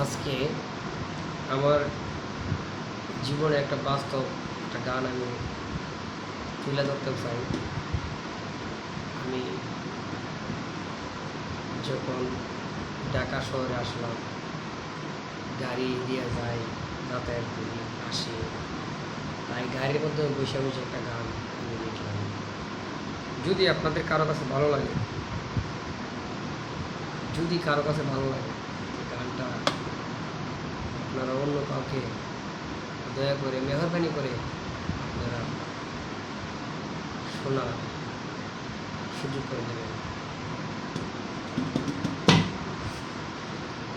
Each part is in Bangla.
আজকে আমার জীবনে একটা বাস্তব একটা গান আমি তুলে ধরতে চাই। আমি যখন ঢাকা শহরে আসলাম, গাড়ি দিয়ে যাই যাতায়াত করি, আসি, তাই গাড়ির মধ্যে বসে বসে একটা গান আমি লিখলাম যদি আপনাদের কারও কাছে ভালো লাগে, যদি কারও কাছে ভালো লাগে আপনারা অন্য কাউকে দয়া করে, মেহরবানি করে আপনারা শোনা সুযোগ করে দেবেন।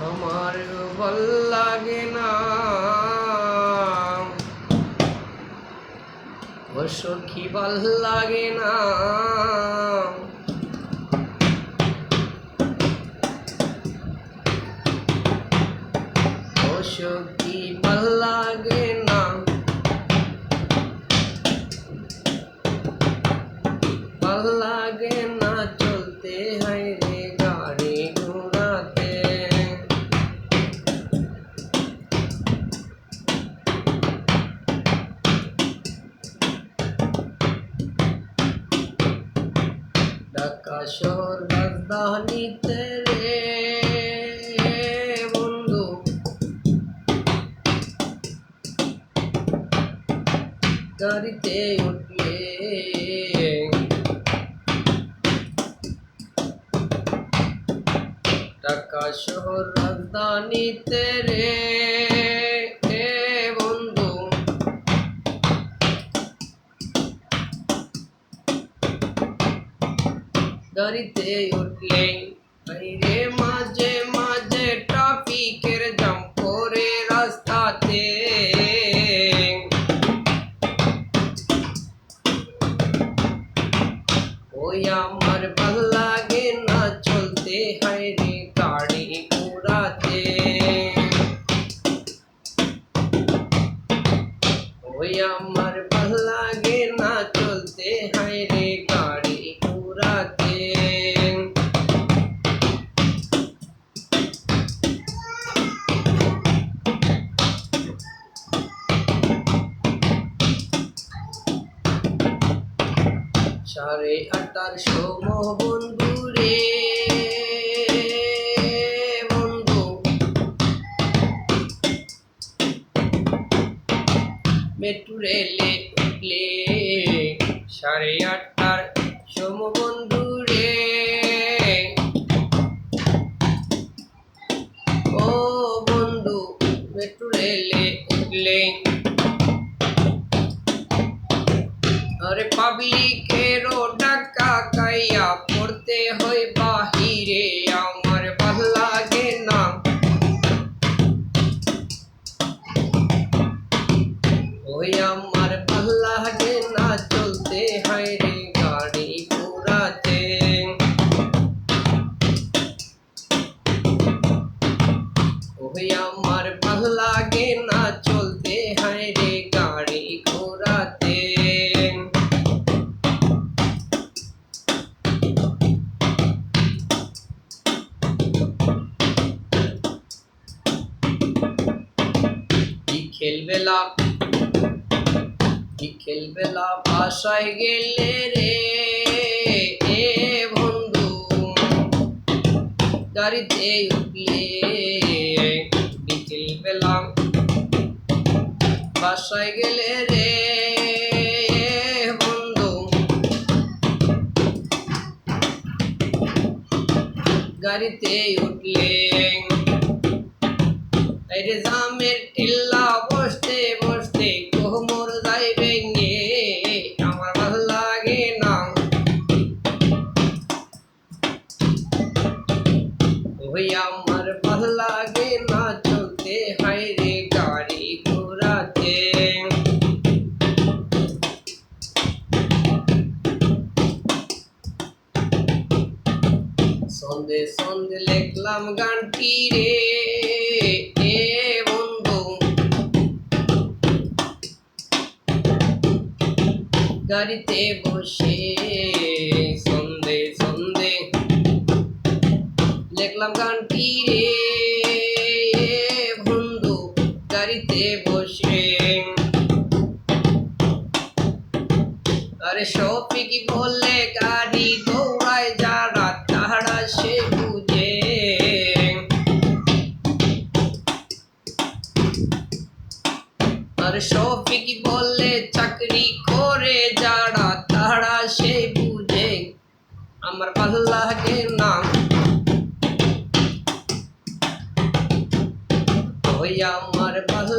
আমার ভালো লাগে না। ও সখী ভালো লাগে না। ঢাকা শহর রাজধানীতে রে বন্ধু। গাড়িতে উঠলে ঢাকা শহর রাজধানীতে রে গাড়িতে উঠলে বাইরে মাঝে মাঝে সাড়ে আটটার সময় বন্ধু রে বন্ধু। মেট্রো রেলে উঠলে সাড়ে আটটার সময় বন্ধু ও বন্ধু মেট্রো রেলে উঠলে আরে পাবলিকেরও টাকা কাইয়া পড়তে হয় বিকেল বেলা বিকেল বেলা বাসায় গেলে রে? এ বন্ধু, গাড়িতে উঠলে বিকেল বেলা বাসায় গেলে রে গাড়িতে উঠলে। জামের টিল্লা ভালো লাগে না চলতে, হয় রে গাড়ি ঘোড়াতে। সন্ধে সন্ধে লিখলাম গানটি রে, এ গাড়িতে বসে সন্ধে লিখলাম গানটি রে, বন্ধু গাড়িতে বসে। আরে শফিক বললে, গাড়ি দৌড়ায় যারা, তারা সে বুঝে। আর শফিক বললে, চাকরি করে যারা, তারা সে বুঝে। আমার ভালো লাগে না। ওই আমার ভালো